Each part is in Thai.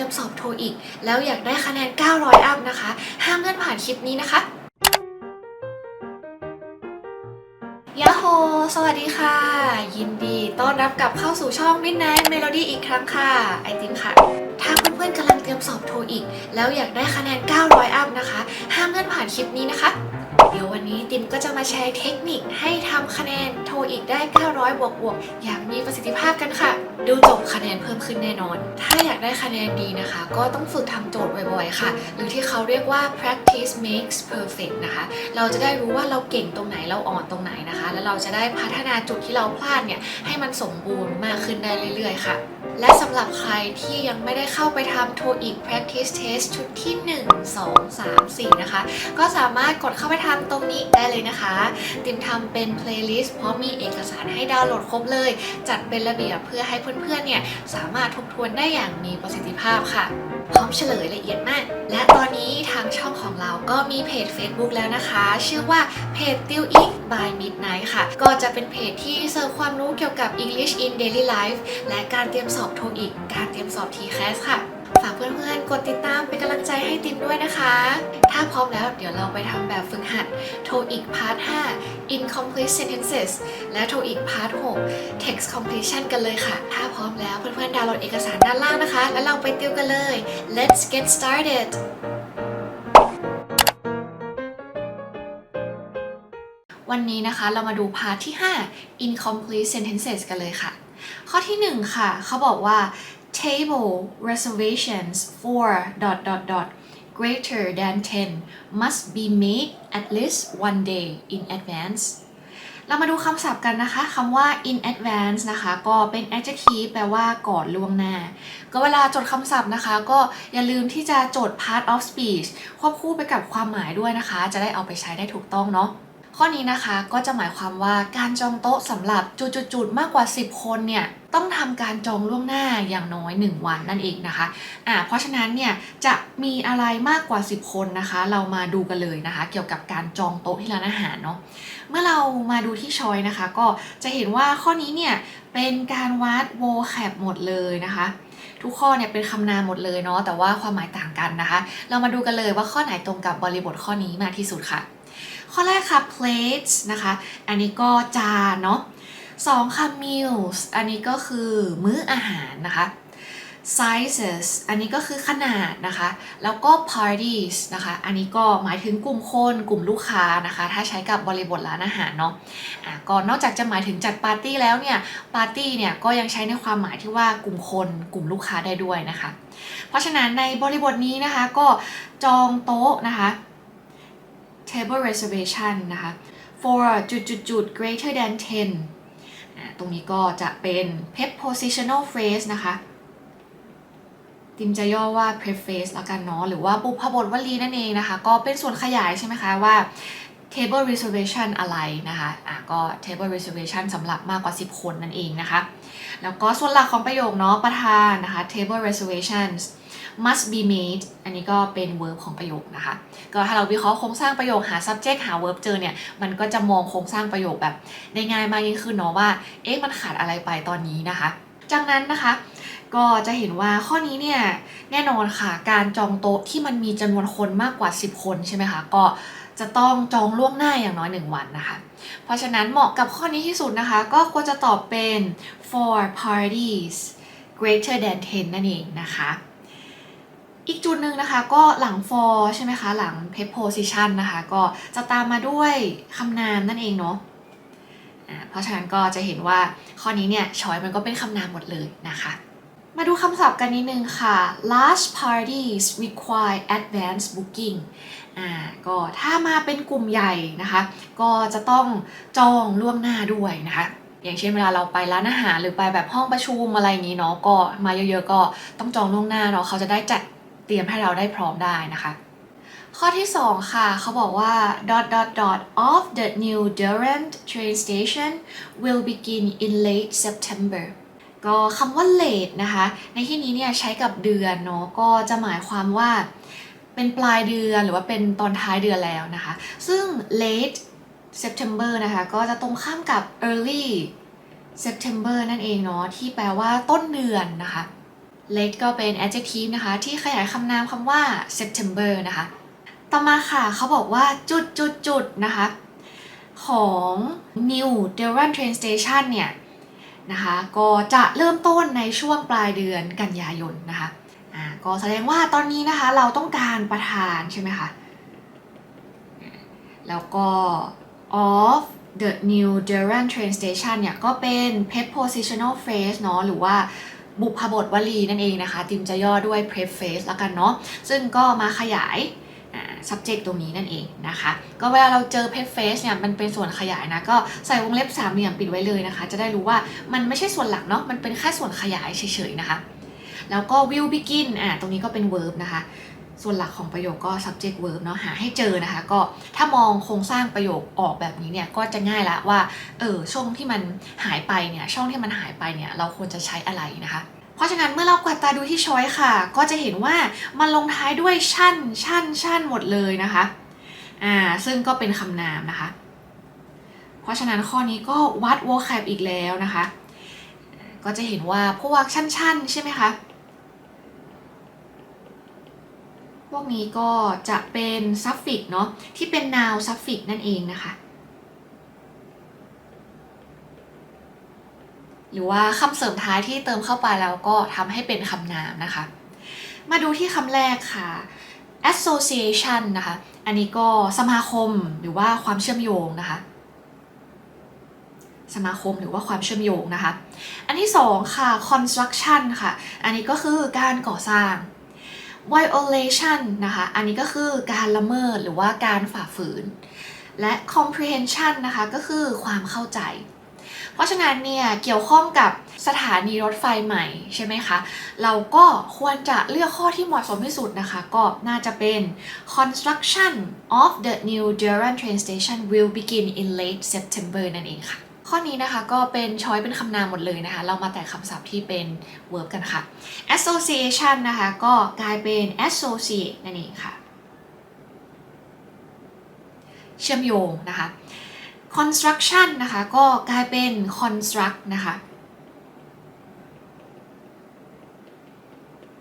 รียมสอบโทอีก แล้วอยากได้คะแนน 900 อัพนะคะ ห้ามเลื่อนผ่านคลิปนี้นะคะยาโฮสวัสดีค่ะ ยินดีต้อนรับกลับเข้าสู่ช่อง Midnight Melody อีกครั้งค่ะ ไอติมค่ะ ถ้าเพื่อนๆกำลังเตรียมสอบโทอีก แล้วอยากได้คะแนน 900 อัพนะคะ ห้ามเลื่อนผ่านคลิปนี้นะคะ เดี๋ยววันนี้ติมก็จะมาแชร์เทคนิคให้ทำคะแนนโทอีกได้ 900 บวกบวกๆอย่างมีประสิทธิภาพกันค่ะ ดูจบคะแนนเพิ่มขึ้นแน่นอน ถ้าอยากได้คะแนนดีนะคะ ก็ต้องฝึกทำโจทย์บ่อยๆค่ะ หรือที่เขาเรียกว่า practice makes perfect นะคะ เราจะได้รู้ว่าเราเก่งตรงไหนเราอ่อนตรงไหนนะคะ แล้วเราจะได้พัฒนาจุดที่เราพลาดเนี่ยให้มันสมบูรณ์มากขึ้นได้เรื่อยๆ ค่ะและสำหรับใครที่ยังไม่ได้เข้าไปทำ TOEIC practice test ชุดที่ 1 2 3 4 นะคะ ก็สามารถกดเข้าไปทำตรงนี้ได้เลยนะคะ ติมทำเป็น playlist เพราะมีเอกสารให้ดาวน์โหลดครบเลย จัดเป็นระเบียบเพื่อให้เพื่อนๆเนี่ยสามารถทบทวนได้อย่างมีประสิทธิภาพค่ะ พร้อมเฉลยละเอียดมาก และตอนนี้ทางช่องของเราก็มีเพจ Facebook แล้วนะคะ ชื่อว่าเพจ t i l i n by Midnight ค่ะ ก็จะเป็นเพจที่เสิร์ฟความรู้เกี่ยวกับ English in Daily Life และการเตรียมสอบโทอีก การเตรียมสอบ TCAS ค่ะ ฝากเพื่อนๆ กดติดตามเป็นกำลังใจให้ติมด้วยนะคะ ถ้าพร้อมแล้วเดี๋ยวเราไปทำแบบฝึกหัด TOEIC Part 5 Incomplete Sentences และ TOEIC Part 6 Text Completion กันเลยค่ะ ถ้าพร้อมแล้วเพื่อนๆ ดาวน์โหลดเอกสารด้านล่างนะคะ แล้วเราไปติวกันเลย Let's get started วันนี้นะคะเรามาดูพาร์ทที่ 5 incomplete sentences กันเลยค่ะ ข้อที่ 1 ค่ะ เขาบอกว่า table reservations for dot dot dot greater than 10 must be made at least one day in advance เรามาดูคำศัพท์กันนะคะคำว่า in advance นะคะ ก็เป็น adjective แปลว่าก่อนล่วงหน้า ก็เวลาจดคำศัพท์นะคะ ก็อย่าลืมที่จะจด part of speech ควบคู่ไปกับความหมายด้วยนะคะ จะได้เอาไปใช้ได้ถูกต้องเนาะ ข้อนี้นะคะก็จะหมายความว่าการจองโต๊ะสำหรับจุดๆมากกว่า 10 คนเนี่ยต้องทำการจองล่วงหน้าอย่างน้อย 1 วันนั่นเองนะคะอ่าเพราะฉะนั้นเนี่ยจะมีอะไรมากกว่า 10 คนนะคะ เรามาดูกันเลยนะคะ เกี่ยวกับการจองโต๊ะที่ร้านอาหารเนาะเมื่อเรามาดูที่ชอยนะคะ ก็จะเห็นว่าข้อนี้เนี่ยเป็นการวัดโวแคปหมดเลยนะคะทุกข้อเนี่ยเป็นคำนามหมดเลยเนาะแต่ว่าความหมายต่างกันนะคะ เรามาดูกันเลยว่าข้อไหนตรงกับบริบทข้อนี้มากที่สุดค่ะ ข้อแรกค่ะ plates นะคะ อันนี้ก็จานเนาะสองค่ะ meals อันนี้ก็คือมื้ออาหารนะคะ sizes อันนี้ก็คือขนาดนะคะ แล้วก็ parties นะคะ อันนี้ก็หมายถึงกลุ่มคนกลุ่มลูกค้านะคะ ถ้าใช้กับบริบทร้านอาหารเนาะอะก็นอกจากจะหมายถึงจัดปาร์ตี้แล้วเนี่ย ปาร์ตี้เนี่ยก็ยังใช้ในความหมายที่ว่ากลุ่มคนกลุ่มลูกค้าได้ด้วยนะคะ เพราะฉะนั้นในบริบทนี้นะคะก็จองโต๊ะนะคะ table reservation นะคะ for จุดจุดจุด greater than 10 ตรงนี้ก็จะเป็น prepositional phrase นะคะติมจะย่อว่า preface แล้วกันเนาะหรือว่าบุพบทวลีนั่นเองนะคะ ก็เป็นส่วนขยายใช่ไหมคะว่า table reservation อะไรนะคะอะก็ table reservation สำหรับมากกว่า 10 คนนั่นเองนะคะ แล้วก็ส่วนหลักของประโยคเนาะประธานนะคะ table reservations must be made อันนี้ก็เป็น verb ของประโยคนะคะ ก็ถ้าเราวิเคราะห์โครงสร้างประโยคหา subject หา verb เจอเนี่ย มันก็จะมองโครงสร้างประโยคแบบได้ง่ายมากยิ่งขึ้นเนาะว่า เอ๊ะ มันขาดอะไรไปตอนนี้นะคะ จากนั้นนะคะ ก็จะเห็นว่าข้อนี้เนี่ยแน่นอนค่ะ การจองโต๊ะที่มันมีจำนวนคนมากกว่า 10 คนใช่ไหมคะ ก็จะต้องจองล่วงหน้าอย่างน้อย 1 วันนะคะ เพราะฉะนั้นเหมาะกับข้อนี้ที่สุดนะคะ ก็ควรจะตอบเป็น for parties greater than 10 นั่นเองนะคะ อีกจุดหนึ่งนะคะก็หลัง for ใช่ไหมคะ หลัง preposition นะคะ ก็จะตามมาด้วยคำนามนั่นเองเนาะเพราะฉะนั้นก็จะเห็นว่าข้อนี้เนี่ยช้อยมันก็เป็นคำนามหมดเลยนะคะ มาดูคำศัพท์กันนิดนึงค่ะ large parties require advance booking อ่าก็ถ้ามาเป็นกลุ่มใหญ่นะคะ ก็จะต้องจองล่วงหน้าด้วยนะคะอย่างเช่นเวลาเราไปร้านอาหารหรือไปแบบห้องประชุมอะไรอย่างนี้เนาะก็มาเยอะๆก็ต้องจองล่วงหน้าเนาะเขาจะได้จัด ตรียมให้เราได้พร้อมได้นะคะ ข้อที่ 2 ค่ะ เขาบอกว่า dot dot dot of the new Durand train station will begin in late September ก็คำว่า late นะคะ ในที่นี้เนี่ยใช้กับเดือนเนาะก็จะหมายความว่าเป็นปลายเดือนหรือว่าเป็นตอนท้ายเดือนแล้วนะคะ ซึ่ง late September นะคะ ก็จะตรงข้ามกับ early September นั่นเองเนาะที่แปลว่าต้นเดือนนะคะ late ก็เป็น adjective นะคะ ที่ขยายคำนามคำว่า September นะคะ ต่อมาค่ะเขาบอกว่าจุดจุดจุดนะคะ ของ New d e r a n Train Station เนี่ยนะคะก็จะเริ่มต้นในช่วงปลายเดือนกันยายนนะคะอ่าก็แสดงว่าตอนนี้นะคะเราต้องการประธานใช่ไหมคะ แล้วก็ of the new Durham train station เนี่ยก็เป็น prepositional phrase เนาะหรือว่า บุพบทวลีนั่นเองนะคะติมจะย่อด้วย preface แล้วกันเนาะซึ่งก็มาขยาย subject ตรงนี้นั่นเองนะคะ ก็เวลาเราเจอ preface เนี่ยมันเป็นส่วนขยายนะ ก็ใส่วงเล็บสามเหลี่ยมปิดไว้เลยนะคะ จะได้รู้ว่ามันไม่ใช่ส่วนหลักเนาะมันเป็นแค่ส่วนขยายเฉยๆนะคะ แล้วก็ will begin อ่าตรงนี้ก็เป็น verb นะคะ ส่วนหลักของประโยคก็ subject verb เนาะหาให้เจอนะคะ ก็ถ้ามองโครงสร้างประโยคออกแบบนี้เนี่ยก็จะง่ายละว่าเออช่องที่มันหายไปเนี่ยช่องที่มันหายไปเนี่ยเราควรจะใช้อะไรนะคะ เพราะฉะนั้นเมื่อเรากวาดตาดูที่ช้อยค่ะ ก็จะเห็นว่ามันลงท้ายด้วยชั่นชั่นชั่นหมดเลยนะคะอ่าซึ่งก็เป็นคำนามนะคะ เพราะฉะนั้นข้อนี้ก็วัด vocab อีกแล้วนะคะ ก็จะเห็นว่าพวกชั่นชั่นใช่ไหมคะ พวกนี้ก็จะเป็นซัฟฟิกเนาะที่เป็น noun ซัฟฟิกนั่นเองนะคะ หรือว่าคำเสริมท้ายที่เติมเข้าไปแล้วก็ทำให้เป็นคำนามนะคะ มาดูที่คำแรกค่ะ association นะคะ อันนี้ก็สมาคมหรือว่าความเชื่อมโยงนะคะ สมาคมหรือว่าความเชื่อมโยงนะคะ อันที่สองค่ะ construction ค่ะ อันนี้ก็คือการก่อสร้าง violation นะคะ อันนี้ก็คือการละเมิดหรือว่าการฝ่าฝืน และ comprehension นะคะก็คือความเข้าใจ เพราะฉะนั้นเนี่ยเกี่ยวข้องกับสถานีรถไฟใหม่ใช่ไหมคะ เราก็ควรจะเลือกข้อที่เหมาะสมที่สุดนะคะ ก็น่าจะเป็น construction of the new Durham train station will begin in late September นั่นเองค่ะ ข้อนี้นะคะก็เป็นช้อยเป็นคำนามหมดเลยนะคะ เรามาแต่คำศัพท์ที่เป็น verb กันค่ะ association นะคะ ก็กลายเป็น associate นั่นเองค่ะ เชื่อมโยงนะคะ construction นะคะ ก็กลายเป็น construct นะคะ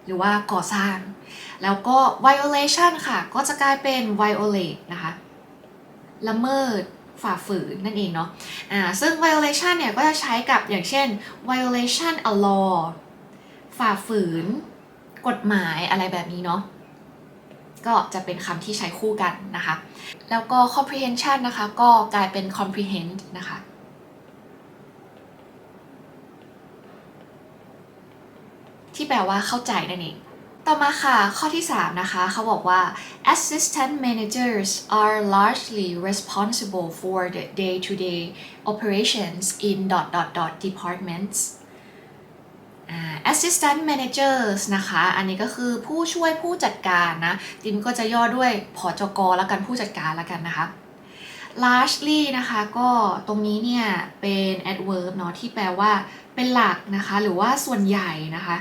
หรือว่าก่อสร้าง แล้วก็ violation ค่ะ ก็จะกลายเป็น violate นะคะ ละเมิด ฝ่าฝืนนั่นเองเนาะอ่าซึ่ง violation เนี่ยก็จะใช้กับอย่างเช่น violation a law ฝ่าฝืน กฎหมายอะไรแบบนี้เนาะก็จะเป็นคำที่ใช้คู่กันนะคะ แล้วก็ comprehension นะคะ ก็กลายเป็น comprehend นะคะที่แปลว่าเข้าใจนั่นเอง ต่อมาค่ะ ข้อที่ 3 นะคะ เขาบอกว่า assistant managers are largely responsible for the day-to-day operations in dot dot dot departments assistant managers นะคะ อันนี้ก็คือผู้ช่วยผู้จัดการนะ ติมก็จะย่อด้วยผอจกแล้วกันผู้จัดการแล้วกันนะคะ largely นะคะก็ตรงนี้เนี่ยเป็น adverb เนาะที่แปลว่าเป็นหลักนะคะ หรือว่าส่วนใหญ่นะคะ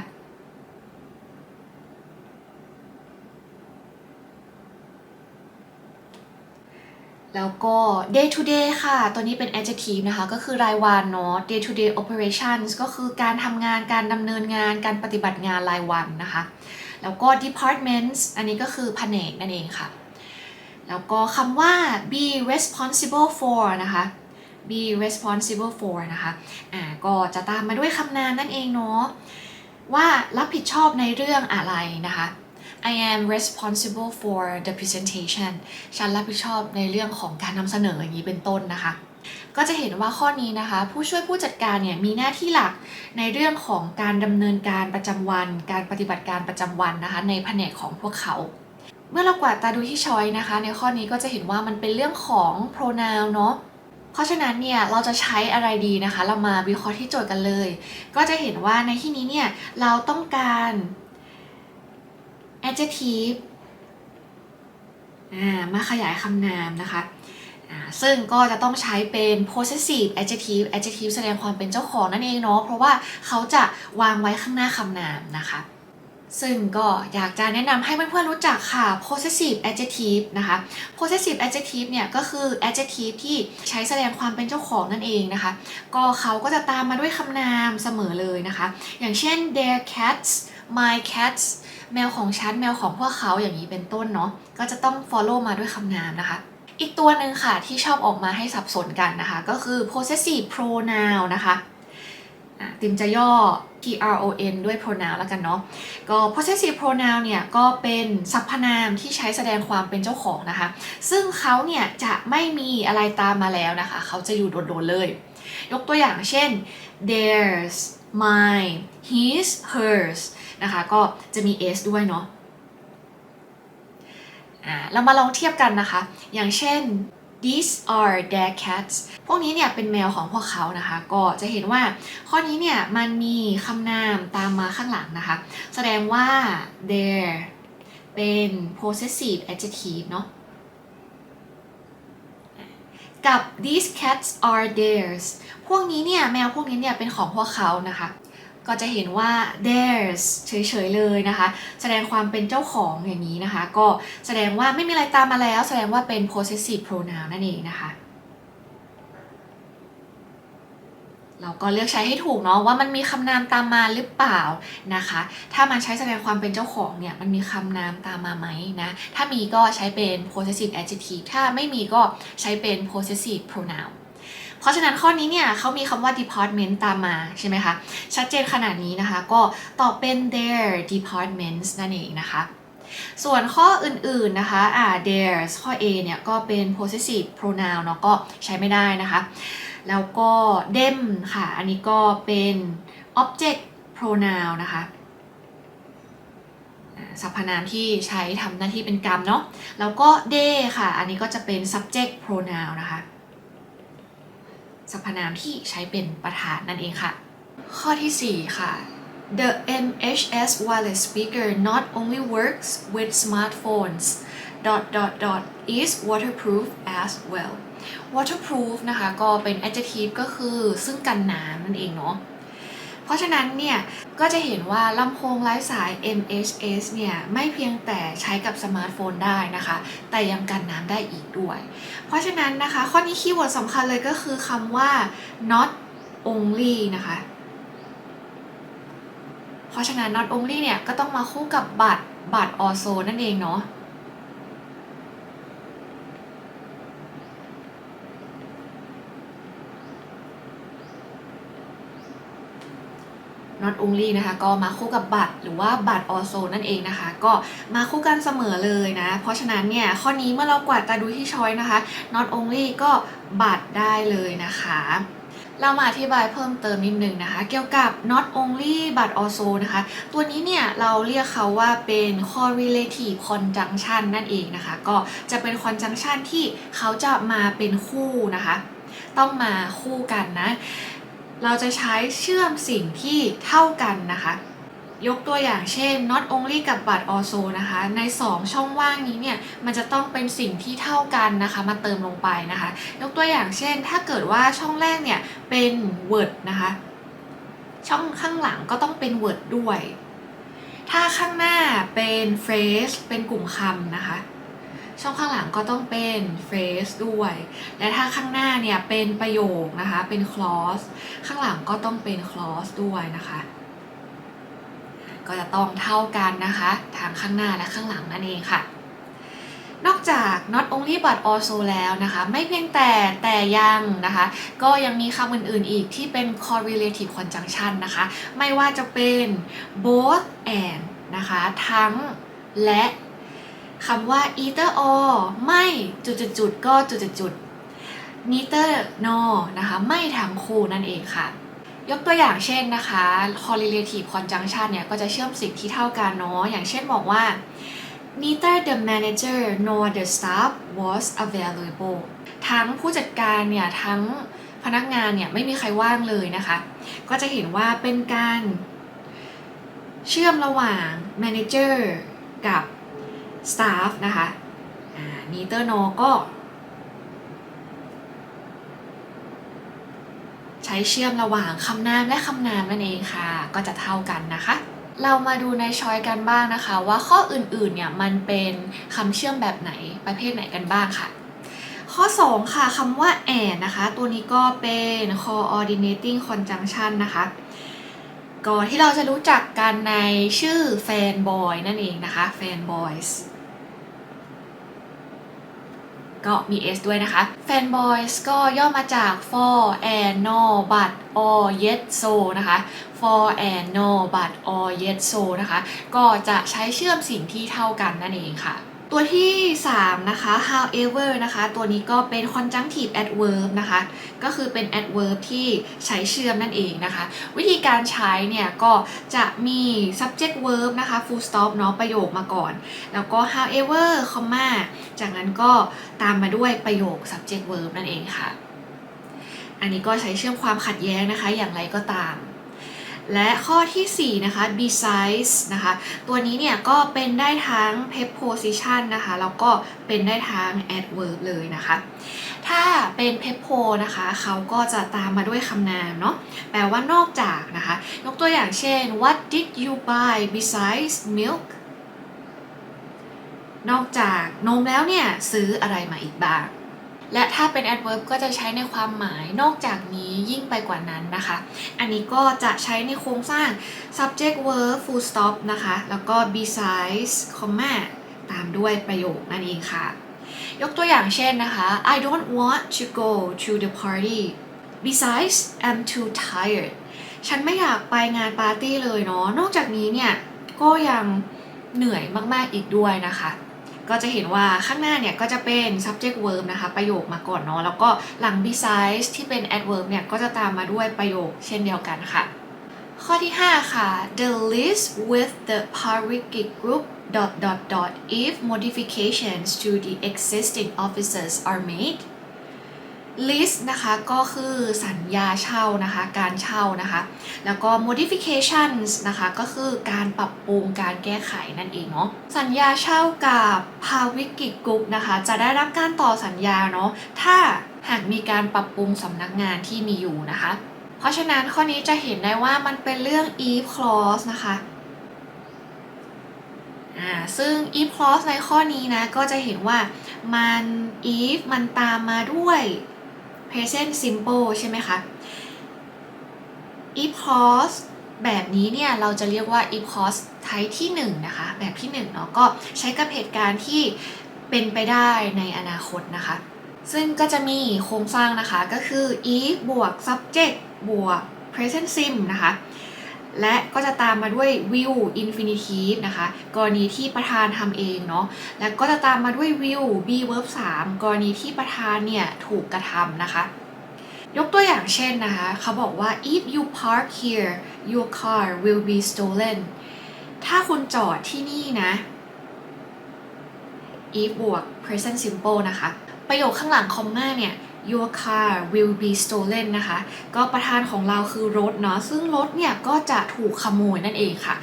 แล้วก็ day to day ค่ะ ตัวนี้เป็น adjective นะคะ ก็คือรายวันเนาะ day to day operations ก็คือการทำงาน การดำเนินงาน การปฏิบัติงานรายวันนะคะ แล้วก็ departments อันนี้ก็คือแผนกนั่นเองค่ะ แล้วก็คำว่า be responsible for นะคะ be responsible for นะคะ อ่า ก็จะตามมาด้วยคำนามนั่นเองเนาะ ว่ารับผิดชอบในเรื่องอะไรนะคะ I am responsible for the presentation ฉันรับผิดชอบในเรื่องของการนำเสนออย่างนี้เป็นต้นนะคะ ก็จะเห็นว่าข้อนี้นะคะ ผู้ช่วยผู้จัดการเนี่ยมีหน้าที่หลักในเรื่องของการดำเนินการประจำวัน การปฏิบัติการประจำวันนะคะ ในแผนกของพวกเขาเมื่อเรากวาดตาดูที่ช้อยนะคะ ในข้อนี้ก็จะเห็นว่ามันเป็นเรื่องของ pronoun เนาะเพราะฉะนั้นเนี่ยเราจะใช้อะไรดีนะคะ เรามาวิเคราะห์ที่โจทย์กันเลย ก็จะเห็นว่าในที่นี้เนี่ยเราต้องการ adjective มาขยายคำนามนะคะ ซึ่งก็จะต้องใช้เป็น possessive adjective adjective แสดงความเป็นเจ้าของนั่นเองเนาะ เพราะว่าเขาจะวางไว้ข้างหน้าคำนามนะคะ ซึ่งก็อยากจะแนะนำให้เพื่อนๆรู้จักค่ะ possessive adjective นะคะ possessive adjective เนี่ยก็คือ adjective ที่ใช้แสดงความเป็นเจ้าของนั่นเองนะคะ ก็เขาก็จะตามมาด้วยคำนามเสมอเลยนะคะ อย่างเช่น their cats my cats แมวของฉันแมวของพวกเขาอย่างนี้เป็นต้นเนาะก็จะต้อง follow มาด้วยคำนามนะคะ อีกตัวหนึ่งค่ะที่ชอบออกมาให้สับสนกันนะคะ ก็คือ possessive pronoun นะคะติมจะย่อ P R O N ด้วย pronoun แล้วกันเนาะ ก็ possessive pronoun เนี่ยก็เป็นสรรพนามที่ใช้แสดงความเป็นเจ้าของนะคะ ซึ่งเขาเนี่ยจะไม่มีอะไรตามมาแล้วนะคะ เขาจะอยู่โดดๆเลย ยกตัวอย่างเช่น theirs mine his hers นะคะ ก็จะมี s ด้วยเนาะอ่าเรามาลองเทียบกันนะคะ อย่างเช่น these are their cats พวกนี้เนี่ยเป็นแมวของพวกเขานะคะ ก็จะเห็นว่าข้อนี้เนี่ยมันมีคำนามตามมาข้างหลังนะคะ แสดงว่า their เป็น possessive adjective เนาะกับ these cats are theirs พวกนี้เนี่ยแมวพวกนี้เนี่ยเป็นของพวกเขานะคะ ก็จะเห็นว่า theirs เฉยๆเลยนะคะ แสดงความเป็นเจ้าของอย่างนี้นะคะ ก็แสดงว่าไม่มีอะไรตามมาแล้ว แสดงว่าเป็น possessive pronoun นั่นเองนะคะเราก็เลือกใช้ให้ถูกเนาะว่ามันมีคำนามตามมาหรือเปล่านะคะ ถ้ามันใช้แสดงความเป็นเจ้าของเนี่ยมันมีคำนามตามมาไหมนะถ้ามีก็ใช้เป็น possessive adjective ถ้าไม่มีก็ใช้เป็น possessive pronoun เพราะฉะนั้นข้อนี้เนี่ยเขามีคำว่า department ตามมาใช่ไหมคะ ชัดเจนขนาดนี้นะคะ ก็ตอบเป็น their departments นั่นเองนะคะส่วนข้ออื่นๆนะคะอ่า theirs ข้อ A เนี่ยก็เป็น possessive pronoun เนาะก็ใช้ไม่ได้นะคะ แล้วก็ them ค่ะ อันนี้ก็เป็น object pronoun นะคะสรรพนามที่ใช้ทำหน้าที่เป็นกรรมเนาะ แล้วก็ they ค่ะ อันนี้ก็จะเป็น subject pronoun นะคะ สรรพนามที่ใช้เป็นประธานนั่นเองค่ะ ข้อที่ 4 ค่ะ The MHS wireless speaker not only works with smartphones dot dot dot is waterproof as well waterproof นะคะ ก็เป็น adjective ก็คือซึ่งกันน้ำนั่นเองเนาะ เพราะฉะนั้นเนี่ยก็จะเห็นว่าลำโพงไร้สาย MHS เนี่ยไม่เพียงแต่ใช้กับสมาร์ทโฟนได้นะคะ แต่ยังกันน้ำได้อีกด้วย เพราะฉะนั้นนะคะข้อนี้คีย์เวิร์ดสำคัญเลยก็คือคำว่า not only นะคะ เพราะฉะนั้น not only เนี่ยก็ต้องมาคู่กับบัตรบัตร also นั่นเองเนาะ not only นะคะ ก็มาคู่กับบัตรหรือว่าบัตร also นั่นเองนะคะ ก็มาคู่กันเสมอเลยนะ เพราะฉะนั้นเนี่ย ข้อนี้เมื่อเรากวาดตาดูที่ช้อยนะคะ not only ก็บัตรได้เลยนะคะเรามาอธิบายเพิ่มเติมนิดนึงนะคะ เกี่ยวกับ not only but also นะคะ ตัวนี้เนี่ยเราเรียกเขาว่าเป็น correlative conjunction นั่นเองนะคะ ก็จะเป็น conjunction ที่เขาจะมาเป็นคู่นะคะ ต้องมาคู่กันนะ เราจะใช้เชื่อมสิ่งที่เท่ากันนะคะ ยกตัวอย่างเช่น not only กับ but also นะคะ ใน 2 ช่องว่างนี้เนี่ย มันจะต้องเป็นสิ่งที่เท่ากันนะคะ มาเติมลงไปนะคะ ยกตัวอย่างเช่น ถ้าเกิดว่าช่องแรกเนี่ยเป็น word นะคะ ช่องข้างหลังก็ต้องเป็น word ด้วย ถ้าข้างหน้าเป็น phrase เป็นกลุ่มคำนะคะ ช่องข้างหลังก็ต้องเป็น phrase ด้วย และถ้าข้างหน้าเนี่ยเป็นประโยคนะคะ เป็น clause ข้างหลังก็ต้องเป็น clause ด้วยนะคะ ก็จะต้องเท่ากันนะคะทางข้างหน้าและข้างหลังนั่นเองค่ะ นอกจาก not only but also แล้วนะคะ ไม่เพียงแต่แต่ยังนะคะ ก็ยังมีคำอื่นๆอีกที่เป็น correlative conjunction นะคะ ไม่ว่าจะเป็น both and นะคะ ทั้งและ คำว่า either or ไม่จุดๆๆก็จุดๆๆ neither nor นะคะ ไม่ทั้งคู่นั่นเองค่ะ ยกตัวอย่างเช่นนะคะ correlative conjunction เนี่ย ก็จะเชื่อมสิ่งที่เท่ากันเนาะอย่างเช่นบอกว่า neither the manager nor the staff was available ทั้งผู้จัดการเนี่ย ทั้งพนักงานเนี่ยไม่มีใครว่างเลยนะคะ ก็จะเห็นว่าเป็นการเชื่อมระหว่าง manager กับ staff นะคะอ่า neither no ก็ใช้เชื่อมระหว่างคำนามและคำนามนั่นเองค่ะ ก็จะเท่ากันนะคะ เรามาดูในช้อยกันบ้างนะคะ ว่าข้ออื่นๆเนี่ยมันเป็นคำเชื่อมแบบไหนประเภทไหนกันบ้างค่ะ ข้อ 2 ค่ะคำว่า and นะคะ ตัวนี้ก็เป็น coordinating conjunction นะคะก่อนที่เราจะรู้จักกันในชื่อแฟนบอยนั่นเองนะคะแฟนบอยส์ ก็มี S ด้วยนะคะ Fanboys ก็ย่อมาจาก for and no but or yet so นะคะ for and no but or yet so นะคะ ก็จะใช้เชื่อมสิ่งที่เท่ากันนั่นเองค่ะ ตัวที่ 3 นะคะ however นะคะ ตัวนี้ก็เป็น conjunctive adverb นะคะ ก็คือเป็น adverb ที่ใช้เชื่อมนั่นเองนะคะ วิธีการใช้เนี่ยก็จะมี subject verb นะคะ full stop เนาะประโยคมาก่อน แล้วก็ however comma จากนั้นก็ตามมาด้วยประโยค subject verb นั่นเองค่ะ อันนี้ก็ใช้เชื่อมความขัดแย้งนะคะ อย่างไรก็ตาม และข้อทีสี่ 4 นะคะ besides นะคะ ตัวนี้เนี่ยก็เป็นได้ทั้ง preposition นะคะ แล้วก็เป็นได้ทั้ง adverb เลยนะคะ ถ้าเป็น prepo นะคะ เขาก็จะตามมาด้วยคำนามเนาะ แปลว่านอกจากนะคะ ยกตัวอย่างเช่น what did you buy besides milk นอกจากนมแล้วเนี่ย ซื้ออะไรมาอีกบ้าง และถ้าเป็น adverb ก็จะใช้ในความหมายนอกจากนี้ยิ่งไปกว่านั้นนะคะ อันนี้ก็จะใช้ในโครงสร้าง subject verb full stop นะคะ แล้วก็ besides comma ตามด้วยประโยคนั่นเองค่ะ ยกตัวอย่างเช่นนะคะ I don't want to go to the party besides I'm too tired ฉันไม่อยากไปงานปาร์ตี้เลยเนาะ นอกจากนี้เนี่ย ก็ยังเหนื่อยมาก ๆ อีกด้วยนะคะ ก็จะเห็นว่าข้างหน้าเนี่ยก็จะเป็น subject verb นะคะ ประโยคมาก่อนเนาะแล้วก็หลัง besides ที่เป็น adverb เนี่ยก็จะตามมาด้วยประโยคเช่นเดียวกันค่ะ ข้อที่ 5 ค่ะ the list with the parikit group dot dot dot if modifications to the existing offices are made list นะคะก็คือสัญญาเช่านะคะการเช่านะคะแล้วก็ modifications นะคะก็คือการปรับปรุงการแก้ไขนั่นเองเนาะสัญญาเช่ากับภาวิกิจกรุ๊ปนะคะจะได้รับการต่อสัญญาเนาะถ้าหากมีการปรับปรุงสำนักงานที่มีอยู่นะคะ เพราะฉะนั้นข้อนี้จะเห็นได้ว่ามันเป็นเรื่อง if clause นะคะอ่าซึ่ง if clause ในข้อนี้นะ ก็จะเห็นว่ามัน if มันตามมาด้วย present simple ใช่ไหมคะ if clause แบบนี้เนี่ยเราจะเรียกว่า if clause type ที่1นะคะ แบบที่1เนาะก็ใช้กับเหตุการณ์ที่เป็นไปได้ในอนาคตนะคะ ซึ่งก็จะมีโครงสร้างนะคะก็คือ if บวก subject บวก present sim นะคะ และก็จะตามมาด้วย will infinitive นะคะ กรณีที่ประธานทำเองเนาะและก็จะตามมาด้วย will be verb 3 กรณีที่ประธานเนี่ยถูกกระทำนะคะ ยกตัวอย่างเช่นนะคะ เขาบอกว่า if you park here your car will be stolen ถ้าคุณจอดที่นี่นะ if บวก present simple นะคะ ประโยคข้างหลังคอมมาเนี่ย your car will be stolen นะคะ ก็ประธานของเราคือรถเนาะซึ่งรถเนี่ยก็จะถูกขโมยนั่นเองค่ะ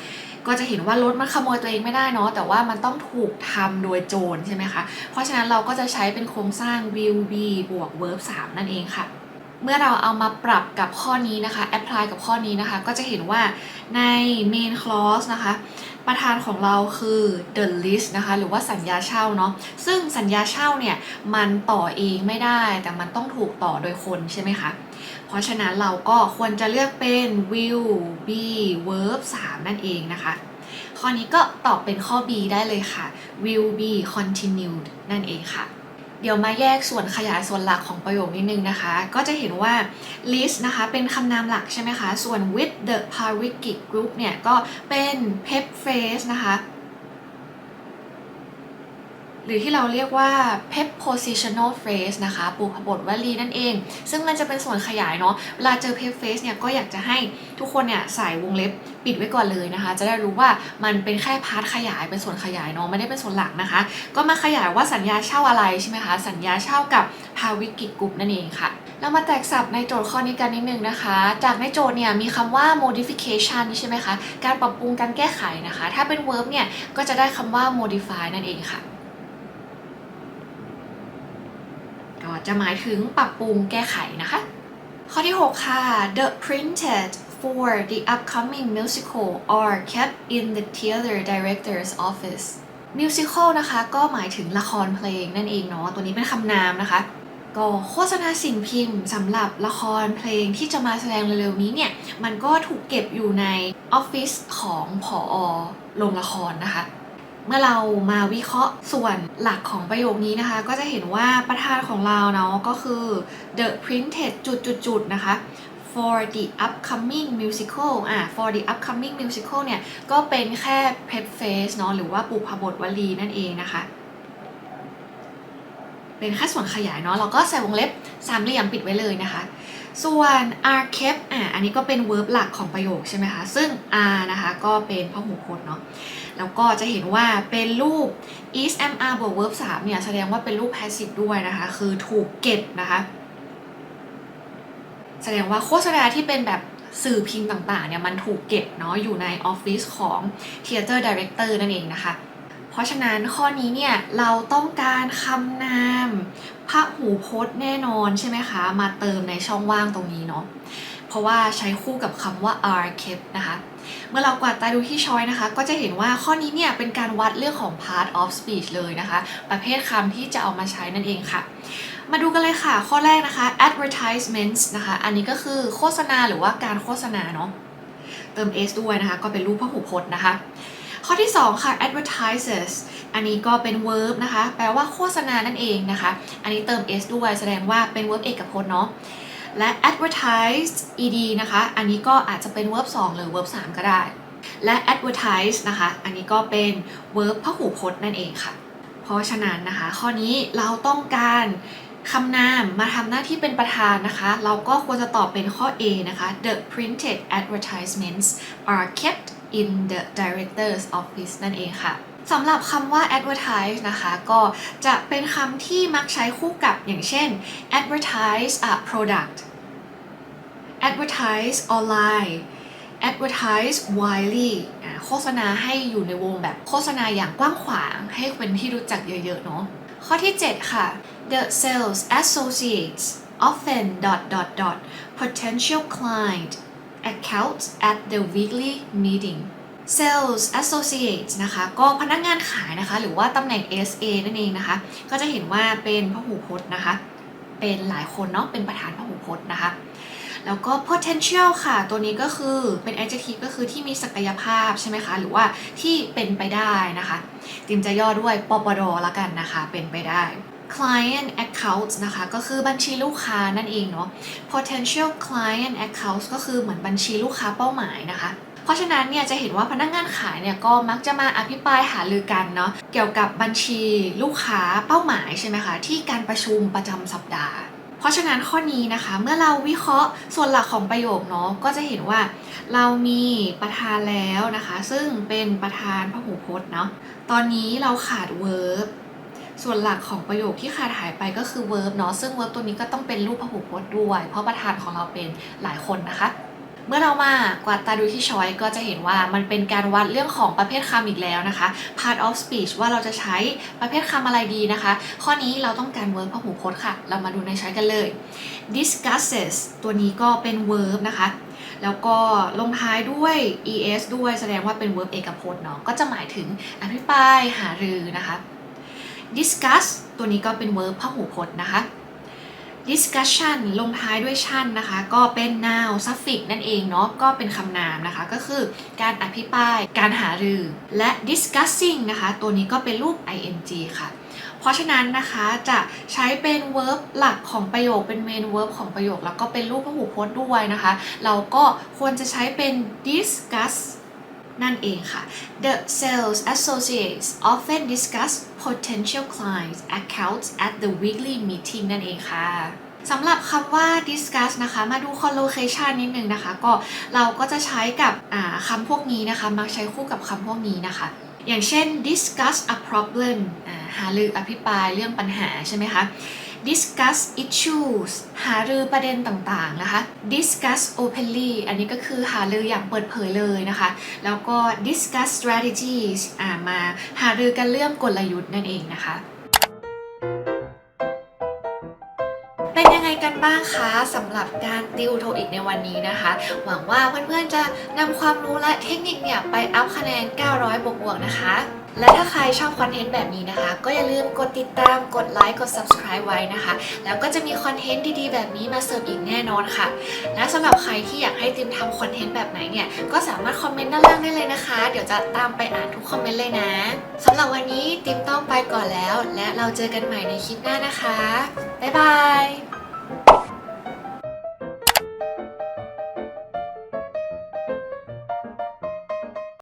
ก็จะเห็นว่ารถมันขโมยตัวเองไม่ได้เนาะแต่ว่ามันต้องถูกทำโดยโจรใช่ไหมคะ เพราะฉะนั้นเราก็จะใช้เป็นโครงสร้าง will be บวก verb 3 นั่นเองค่ะเมื่อเราเอามาปรับกับข้อนี้นะคะ apply กับข้อนี้นะคะ ก็จะเห็นว่าใน main clause นะคะ ประธานของเราคือ the list นะคะ หรือว่าสัญญาเช่าเนาะซึ่งสัญญาเช่าเนี่ย มันต่อเองไม่ได้ แต่มันต้องถูกต่อโดยคนใช่ไหมคะ เพราะฉะนั้นเราก็ควรจะเลือกเป็น will be verb 3 นั่นเองนะคะ ข้อนี้ก็ตอบเป็นข้อ B ได้เลยค่ะ will be continued นั่นเองค่ะ เดี๋ยวมาแยกส่วนขยายส่วนหลักของประโยคนิดนึงนะคะ ก็จะเห็นว่า list นะคะ เป็นคำนามหลักใช่ไหมคะ ส่วน with the Parikik group เนี่ย ก็เป็น pep phrase นะคะ หรือที่เราเรียกว่า prepositional phrase นะคะปูพบทวลีนั่นเอง ซึ่งมันจะเป็นส่วนขยายเนาะเวลาเจอ prep phrase เนี่ยก็อยากจะให้ทุกคนเนี่ยใส่วงเล็บปิดไว้ก่อนเลยนะคะ จะได้รู้ว่ามันเป็นแค่พาร์ทขยายเป็นส่วนขยายเนาะไม่ได้เป็นส่วนหลักนะคะ ก็มาขยายว่าสัญญาเช่าอะไรใช่ไหมคะสัญญาเช่ากับภาวิกิจกลุ่มนั่นเองค่ะเรามาแตกสับในโจทย์ข้อนี้กันนิดนึงนะคะ จากในโจทย์เนี่ยมีคำว่า modification ใช่ไหมคะ การปรับปรุงการแก้ไขนะคะ ถ้าเป็น verb เนี่ยก็จะได้คำว่า modify นั่นเองค่ะ ก็จะหมายถึงปรับปรุงแก้ไขนะคะ ข้อที่ 6 ค่ะ the printed for the upcoming musical are kept in the theater director's office musical นะคะก็หมายถึงละครเพลงนั่นเองเนาะตัวนี้เป็นคำนามนะคะ ก็โฆษณาสิ่งพิมพ์สำหรับละครเพลงที่จะมาแสดงเร็วๆนี้เนี่ย มันก็ถูกเก็บอยู่ในออฟฟิศของผอโรงละครนะคะ เมื่อเรามาวิเคราะห์ส่วนหลักของประโยคนี้นะคะ ก็จะเห็นว่าประธานของเราเนาะก็คือ the printed จุดๆนะคะ for the upcoming musical อะ for the upcoming musical เนี่ย ก็เป็นแค่ prep phase เนาะหรือว่าปุพบทวลีนั่นเองนะคะ เป็นแค่ส่วนขยายเนาะเราก็ใส่วงเล็บสามเหลี่ยมปิดไว้เลยนะคะ ส่วน are kept อะอันนี้ก็เป็น verb หลักของประโยคใช่ไหมคะ ซึ่ง are นะคะก็เป็นพหูพจน์เนาะ แล้วก็จะเห็นว่าเป็นรูป is am are บวก verb 3เนี่ยแสดงว่าเป็นรูป passive ด้วยนะคะ คือถูกเก็บนะคะ แสดงว่าโฆษณาที่เป็นแบบสื่อพิมพ์ต่างๆเนี่ยมันถูกเก็บเนาะอยู่ในออฟฟิศของ Theater Director นั่นเองนะคะ เพราะฉะนั้นข้อนี้เนี่ยเราต้องการคำนามพหูพจน์แน่นอนใช่ไหมคะ มาเติมในช่องว่างตรงนี้เนาะเพราะว่าใช้คู่กับคำว่า are kept นะคะ เมื่อเรากวาดตาดูที่ช้อยนะคะ ก็จะเห็นว่าข้อนี้เนี่ยเป็นการวัดเรื่องของ part of speech เลยนะคะ ประเภทคำที่จะเอามาใช้นั่นเองค่ะ มาดูกันเลยค่ะ ข้อแรกนะคะ advertisements นะคะ อันนี้ก็คือโฆษณาหรือว่าการโฆษณาเนาะเติม s ด้วยนะคะ ก็เป็นรูปพหูพจน์นะคะ ข้อที่ 2 ค่ะ advertises อันนี้ก็เป็น verb นะคะ แปลว่าโฆษณานั่นเองนะคะ อันนี้เติม s ด้วยแสดงว่าเป็น verb เอกพจน์เนาะและ advertised ed นะคะ อันนี้ก็อาจจะเป็น verb 2 หรือ verb 3 ก็ได้ และ advertise นะคะ อันนี้ก็เป็น verb พหูพจน์นั่นเองค่ะ เพราะฉะนั้นนะคะ ข้อนี้เราต้องการคำนามมาทำหน้าที่เป็นประธานนะคะ เราก็ควรจะตอบเป็นข้อ A นะคะ the printed advertisements are kept in the director's office นั่นเองค่ะสำหรับคำว่า advertise นะคะ ก็จะเป็นคำที่มักใช้คู่กับอย่างเช่น advertise a product advertise online advertise widely โฆษณาให้อยู่ในวงแบบโฆษณาอย่างกว้างขวาง ให้เป็นที่รู้จักเยอะๆเนาะข้อที่ 7 ค่ะ the sales associates often dot dot dot potential client accounts at the weekly meeting sales associates นะคะ ก็พนักงานขายนะคะ หรือว่าตำแหน่ง SA นั่นเองนะคะ ก็จะเห็นว่าเป็นพหูพจน์นะคะ เป็นหลายคนเนาะเป็นประธานพหูพจน์นะคะแล้วก็ potential ค่ะ ตัวนี้ก็คือเป็น adjective ก็คือที่มีศักยภาพใช่ไหมคะ หรือว่าที่เป็นไปได้นะคะติมจะย่อด้วยปปดละกันนะคะ เป็นไปได้ client accounts นะคะ ก็คือบัญชีลูกค้านั่นเองเนาะ potential client accounts ก็คือเหมือนบัญชีลูกค้าเป้าหมายนะคะ เพราะฉะนั้นเนี่ยจะเห็นว่าพนักงานขายเนี่ยก็มักจะมาอภิปรายหารือกันเนาะเกี่ยวกับบัญชีลูกค้าเป้าหมายใช่ไหมคะที่การประชุมประจำสัปดาห์เพราะฉะนั้นข้อนี้นะคะเมื่อเราวิเคราะห์ส่วนหลักของประโยคเนาะก็จะเห็นว่า เรามีประธานแล้วนะคะ ซึ่งเป็นประธานพหูพจน์เนาะตอนนี้เราขาด verb ส่วนหลักของประโยคที่ขาดหายไปก็คือ verb เนาะซึ่ง verb ตัวนี้ก็ต้องเป็นรูปพหูพจน์ด้วย เพราะประธานของเราเป็นหลายคนนะคะ เมื่อเรามากวาดตาดูที่ช้อยก็จะเห็นว่ามันเป็นการวัดเรื่องของประเภทคำอีกแล้วนะคะ part of speech ว่าเราจะใช้ประเภทคำอะไรดีนะคะ ข้อนี้เราต้องการ verb พหูพจน์ค่ะ เรามาดูในช้อยกันเลย discusses ตัวนี้ก็เป็น verb นะคะแล้วก็ลงท้ายด้วย es ด้วยแสดงว่าเป็น verb เอกพจน์เนาะ ก็จะหมายถึงอภิปราย หารือนะคะ discuss ตัวนี้ก็เป็น verb พหูพจน์นะคะ discussion ลงท้ายด้วยชันนะคะ ก็เป็น noun suffix นั่นเองเนาะก็เป็นคำนามนะคะ ก็คือการอภิปรายการหารือ และ discussing นะคะ ตัวนี้ก็เป็นรูป ing ค่ะ เพราะฉะนั้นนะคะจะใช้เป็น verb หลักของประโยคเป็น main verb ของประโยค แล้วก็เป็นรูปพหูพจน์ด้วยนะคะ เราก็ควรจะใช้เป็น discuss นั่นเองค่ะ The sales associates often discuss potential clients accounts at the weekly meeting นั่นเองค่ะสำหรับคำว่า discuss นะคะ มาดู collocation นิดนึงนะคะ ก็เราก็จะใช้กับคำพวกนี้นะคะ มักใช้คู่กับคำพวกนี้นะคะ อย่างเช่น discuss a problem อ่าหารืออภิปรายเรื่องปัญหาใช่ไหมคะ discuss issues หารือประเด็นต่างๆนะคะ discuss openly อันนี้ก็คือหารืออย่างเปิดเผยเลยนะคะ แล้วก็ discuss strategies อ่ามาหารือกันเรื่องกลยุทธ์นั่นเองนะคะเป็นยังไงกันบ้างคะสำหรับการติวโทอีกในวันนี้นะคะ หวังว่าเพื่อนๆจะนำความรู้และเทคนิคเนี่ยไปอัพคะแนน 900 บวกๆนะคะ และถ้าใครชอบคอนเทนต์แบบนี้นะคะ ก็อย่าลืมกดติดตาม กดไลค์ กด subscribe ไว้นะคะ แล้วก็จะมีคอนเทนต์ดีๆ แบบนี้มาเสิร์ฟอีกแน่นอนค่ะ และสำหรับใครที่อยากให้ติมทำคอนเทนต์แบบไหนเนี่ย ก็สามารถคอมเมนต์ด้านล่างได้เลยนะคะ เดี๋ยวจะตามไปอ่านทุกคอมเมนต์เลยนะสำหรับวันนี้ติมต้องไปก่อนแล้ว และเราเจอกันใหม่ในคลิปหน้านะคะ บ๊ายบาย